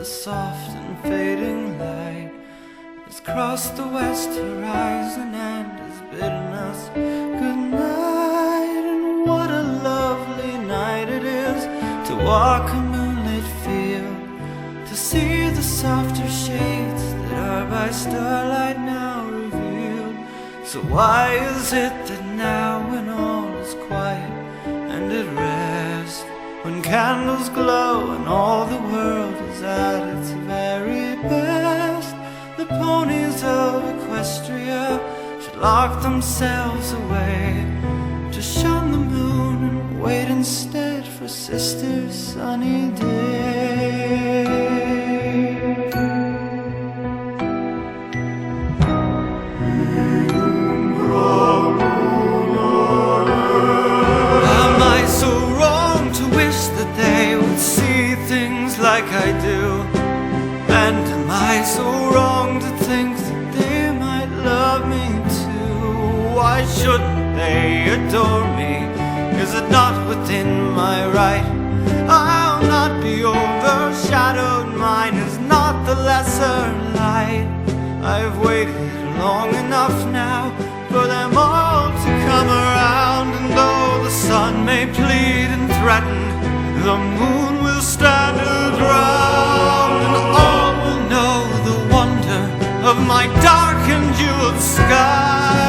The soft and fading light has crossed the west horizon and has bidden us good night. And what a lovely night it is to walk a moonlit field, to see the softer shades that are by starlight now revealed. So why is it that now when all is quiet and at rest, when candles glow and all the of should lock themselves away to shun the moon and wait instead for sister's sunny day. Am I so wrong to wish that they would see things like I do? Shouldn't they adore me? Is it not within my right? I'll not be overshadowed, mine is not the lesser light. I've waited long enough now for them all to come around, and though the sun may plead and threaten, the moon will stand her ground, and all will know the wonder of my dark and jeweled sky